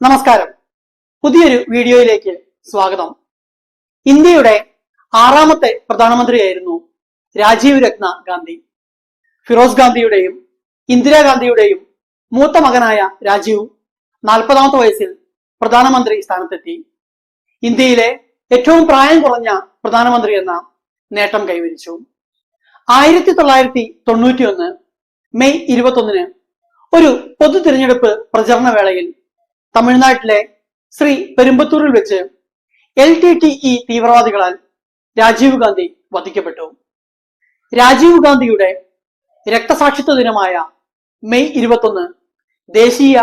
നമസ്കാരം. പുതിയൊരു വീഡിയോയിലേക്ക് സ്വാഗതം. ഇന്ത്യയുടെ ആറാമത്തെ പ്രധാനമന്ത്രിയായിരുന്നു രാജീവ് രത്ന ഗാന്ധി. ഫിറോസ് ഗാന്ധിയുടെയും ഇന്ദിരാഗാന്ധിയുടെയും മൂത്ത മകനായ രാജീവ് നാൽപ്പതാമത്തെ വയസ്സിൽ പ്രധാനമന്ത്രി സ്ഥാനത്തെത്തി. ഇന്ത്യയിലെ ഏറ്റവും പ്രായം കുറഞ്ഞ പ്രധാനമന്ത്രി എന്ന നേട്ടം കൈവരിച്ചു. ആയിരത്തി തൊള്ളായിരത്തി തൊണ്ണൂറ്റിയൊന്ന് മെയ് ഇരുപത്തൊന്നിന് ഒരു പൊതു തിരഞ്ഞെടുപ്പ് പ്രചരണ വേളയിൽ തമിഴ്നാട്ടിലെ ശ്രീ പെരുമ്പത്തൂരിൽ വെച്ച് എൽ ടി ടി ഇ തീവ്രവാദികളാൽ രാജീവ് ഗാന്ധി വധിക്കപ്പെട്ടു. രാജീവ് ഗാന്ധിയുടെ രക്തസാക്ഷിത്വ ദിനമായ മെയ് ഇരുപത്തൊന്ന് ദേശീയ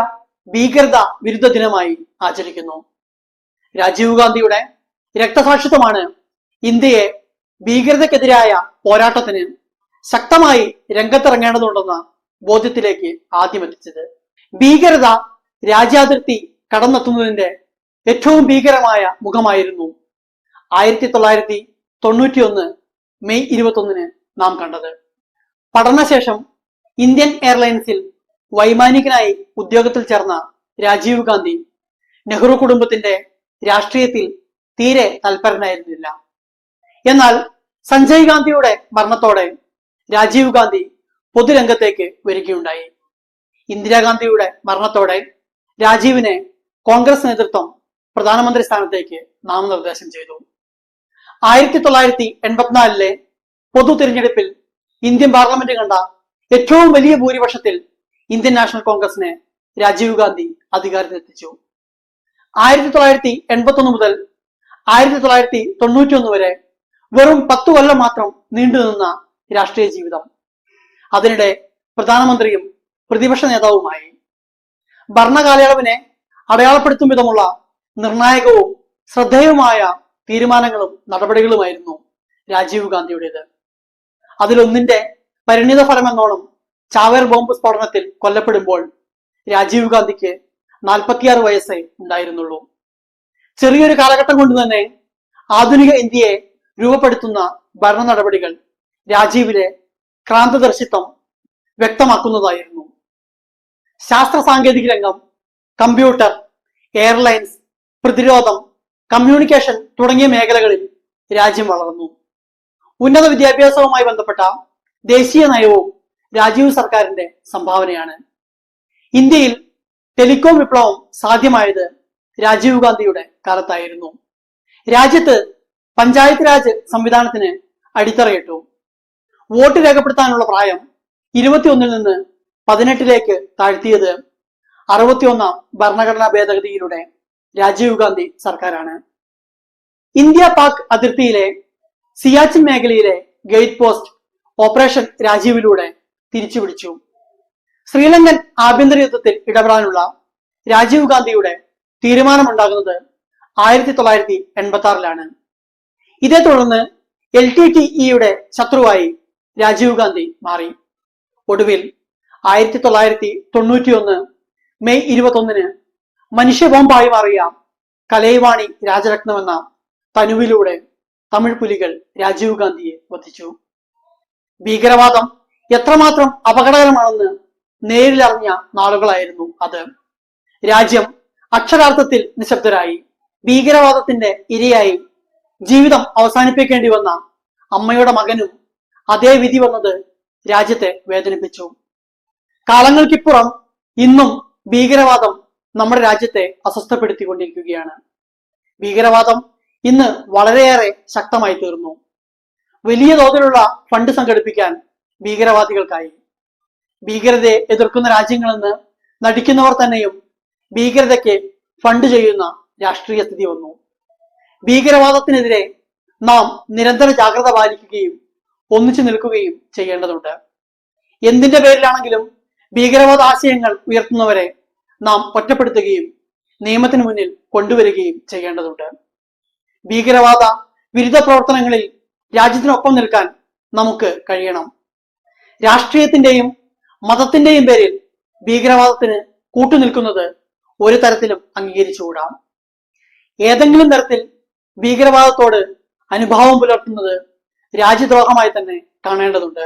ഭീകരത വിരുദ്ധ ദിനമായി ആചരിക്കുന്നു. രാജീവ് ഗാന്ധിയുടെ രക്തസാക്ഷിത്വമാണ് ഇന്ത്യയെ ഭീകരതയ്ക്കെതിരായ പോരാട്ടത്തിന് ശക്തമായി രംഗത്തിറങ്ങേണ്ടതുണ്ടെന്ന ബോധ്യത്തിലേക്ക് ആദ്യം എത്തിച്ചത്. ഭീകരത രാജ്യാതിർത്തി കടന്നെത്തുന്നതിന്റെ ഏറ്റവും ഭീകരമായ മുഖമായിരുന്നു. ആയിരത്തി തൊള്ളായിരത്തി തൊണ്ണൂറ്റിയൊന്ന് മെയ് ഇരുപത്തൊന്നിന് നാം കണ്ടത്. പഠനശേഷം ഇന്ത്യൻ എയർലൈൻസിൽ വൈമാനികനായി ഉദ്യോഗത്തിൽ ചേർന്ന രാജീവ് ഗാന്ധി നെഹ്റു കുടുംബത്തിന്റെ രാഷ്ട്രീയത്തിൽ തീരെ തൽപരനായിരുന്നില്ല. എന്നാൽ സഞ്ജയ് ഗാന്ധിയുടെ മരണത്തോടെ രാജീവ് ഗാന്ധി പൊതുരംഗത്തേക്ക് വരികയുണ്ടായി. ഇന്ദിരാഗാന്ധിയുടെ മരണത്തോടെ രാജീവിനെ കോൺഗ്രസ് നേതൃത്വം പ്രധാനമന്ത്രി സ്ഥാനത്തേക്ക് നാമനിർദ്ദേശം ചെയ്തു. ആയിരത്തി തൊള്ളായിരത്തി എൺപത്തിനാലിലെ പൊതു തിരഞ്ഞെടുപ്പിൽ ഇന്ത്യൻ പാർലമെന്റ് കണ്ട ഏറ്റവും വലിയ ഭൂരിപക്ഷത്തിൽ ഇന്ത്യൻ നാഷണൽ കോൺഗ്രസിനെ രാജീവ് ഗാന്ധി അധികാരത്തിലെത്തിച്ചു. ആയിരത്തി തൊള്ളായിരത്തി എൺപത്തി ഒന്ന് മുതൽ ആയിരത്തി തൊള്ളായിരത്തി തൊണ്ണൂറ്റി ഒന്ന് വരെ വെറും പത്തു കൊല്ലം മാത്രം നീണ്ടുനിന്ന രാഷ്ട്രീയ ജീവിതം. അതിനിടെ പ്രധാനമന്ത്രിയും പ്രതിപക്ഷ നേതാവുമായി ഭരണകാലയളവിനെ അടയാളപ്പെടുത്തും വിധമുള്ള നിർണായകവും ശ്രദ്ധേയവുമായ തീരുമാനങ്ങളും നടപടികളുമായിരുന്നു രാജീവ് ഗാന്ധിയുടേത്. അതിലൊന്നിന്റെ പരിണിത ഫലമെന്നോണം ചാവേർ ബോംബ് സ്ഫോടനത്തിൽ കൊല്ലപ്പെടുമ്പോൾ രാജീവ് ഗാന്ധിക്ക് നാൽപ്പത്തിയാറ് വയസ്സേ ഉണ്ടായിരുന്നുള്ളൂ. ചെറിയൊരു കാലഘട്ടം കൊണ്ട് തന്നെ ആധുനിക ഇന്ത്യയെ രൂപപ്പെടുത്തുന്ന ഭരണ നടപടികൾ രാജീവിലെ ക്രാന്തദർശിത്വം വ്യക്തമാക്കുന്നതായിരുന്നു. ശാസ്ത്ര സാങ്കേതിക രംഗം കമ്പ്യൂട്ടർ എയർലൈൻസ് പ്രതിരോധം കമ്മ്യൂണിക്കേഷൻ തുടങ്ങിയ മേഖലകളിൽ രാജ്യം വളർന്നു. ഉന്നത വിദ്യാഭ്യാസവുമായി ബന്ധപ്പെട്ട ദേശീയ നയവും രാജീവ് സർക്കാരിന്റെ സംഭാവനയാണ്. ഇന്ത്യയിൽ ടെലികോം വിപ്ലവം സാധ്യമായത് രാജീവ് ഗാന്ധിയുടെ കാലത്തായിരുന്നു. രാജ്യത്ത് പഞ്ചായത്ത് രാജ് സംവിധാനത്തിന് അടിത്തറയിട്ടു. വോട്ട് രേഖപ്പെടുത്താനുള്ള പ്രായം ഇരുപത്തിയൊന്നിൽ നിന്ന് പതിനെട്ടിലേക്ക് താഴ്ത്തിയത് അറുപത്തിയൊന്നാം ഭരണഘടനാ ഭേദഗതിയിലൂടെ രാജീവ് ഗാന്ധി സർക്കാരാണ്. ഇന്ത്യ പാക് അതിർത്തിയിലെ സിയാച്ചിൻ മേഖലയിലെ ഗേറ്റ് പോസ്റ്റ് ഓപ്പറേഷൻ രാജീവിലൂടെ തിരിച്ചുപിടിച്ചു. ശ്രീലങ്കൻ ആഭ്യന്തര യുദ്ധത്തിൽ ഇടപെടാനുള്ള രാജീവ് ഗാന്ധിയുടെ തീരുമാനമുണ്ടാകുന്നത് ആയിരത്തി തൊള്ളായിരത്തി എൺപത്തി ആറിലാണ് ഇതേ തുടർന്ന് എൽ ടി ടി ഇയുടെ ശത്രുവായി രാജീവ് ഗാന്ധി മാറി. ഒടുവിൽ ആയിരത്തി തൊള്ളായിരത്തി തൊണ്ണൂറ്റി ഒന്ന് മെയ് ഇരുപത്തൊന്നിന് മനുഷ്യ ബോംബായി മാറിയ കലൈവാണി രാജരത്നം എന്ന തനുവിലൂടെ തമിഴ് പുലികൾ രാജീവ് ഗാന്ധിയെ വധിച്ചു. ഭീകരവാദം എത്രമാത്രം അപകടകരമാണെന്ന് നേരിലറിഞ്ഞ നാളുകളായിരുന്നു അത്. രാജ്യം അക്ഷരാർത്ഥത്തിൽ നിശബ്ദരായി. ഭീകരവാദത്തിന്റെ ഇരയായി ജീവിതം അവസാനിപ്പിക്കേണ്ടി വന്ന അമ്മയുടെ മകനും അതേ വിധി വന്നത് രാജ്യത്തെ വേദനിപ്പിച്ചു. കാലങ്ങൾക്കിപ്പുറം ഇന്നും ഭീകരവാദം നമ്മുടെ രാജ്യത്തെ അസ്വസ്ഥപ്പെടുത്തിക്കൊണ്ടിരിക്കുകയാണ്. ഭീകരവാദം ഇന്ന് വളരെയേറെ ശക്തമായി തീർന്നു. വലിയ തോതിലുള്ള ഫണ്ട് സംഘടിപ്പിക്കാൻ ഭീകരവാദികൾക്കായി. ഭീകരതയെ എതിർക്കുന്ന രാജ്യങ്ങളെന്ന് നടിക്കുന്നവർ തന്നെയും ഭീകരതയ്ക്ക് ഫണ്ട് ചെയ്യുന്ന രാഷ്ട്രീയ സ്ഥിതി വന്നു. ഭീകരവാദത്തിനെതിരെ നാം നിരന്തര ജാഗ്രത പാലിക്കുകയും ഒന്നിച്ചു നിൽക്കുകയും ചെയ്യേണ്ടതുണ്ട്. എന്തിന്റെ പേരിലാണെങ്കിലും ഭീകരവാദ ആശയങ്ങൾ ഉയർത്തുന്നവരെ നാം ഒറ്റപ്പെടുത്തുകയും നിയമത്തിന് മുന്നിൽ കൊണ്ടുവരികയും ചെയ്യേണ്ടതുണ്ട്. ഭീകരവാദ വിരുദ്ധ പ്രവർത്തനങ്ങളിൽ രാജ്യത്തിനൊപ്പം നിൽക്കാൻ നമുക്ക് കഴിയണം. രാഷ്ട്രീയത്തിന്റെയും മതത്തിന്റെയും പേരിൽ ഭീകരവാദത്തിന് കൂട്ടുനിൽക്കുന്നത് ഒരു തരത്തിലും അംഗീകരിച്ചുകൂടാം. ഏതെങ്കിലും തരത്തിൽ ഭീകരവാദത്തോട് അനുഭാവം പുലർത്തുന്നത് രാജ്യദ്രോഹമായി തന്നെ കാണേണ്ടതുണ്ട്.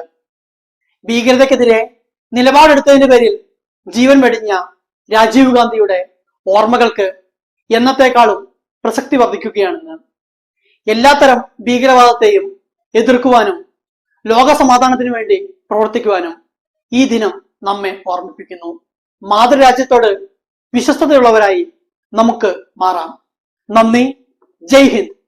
ഭീകരതയ്ക്കെതിരെ നിലപാടെടുത്തതിന്റെ പേരിൽ ജീവൻ വെടിഞ്ഞ രാജീവ് ഗാന്ധിയുടെ ഓർമ്മകൾക്ക് എന്നത്തെക്കാളും പ്രസക്തി വർദ്ധിക്കുകയാണെന്ന്. എല്ലാത്തരം ഭീകരവാദത്തെയും എതിർക്കുവാനും ലോക സമാധാനത്തിനു വേണ്ടി പ്രവർത്തിക്കുവാനും ഈ ദിനം നമ്മെ ഓർമ്മിപ്പിക്കുന്നു. മാതൃരാജ്യത്തോട് വിശ്വസ്തതയുള്ളവരായി നമുക്ക് മാറാം. നന്ദി. ജയ് ഹിന്ദ്.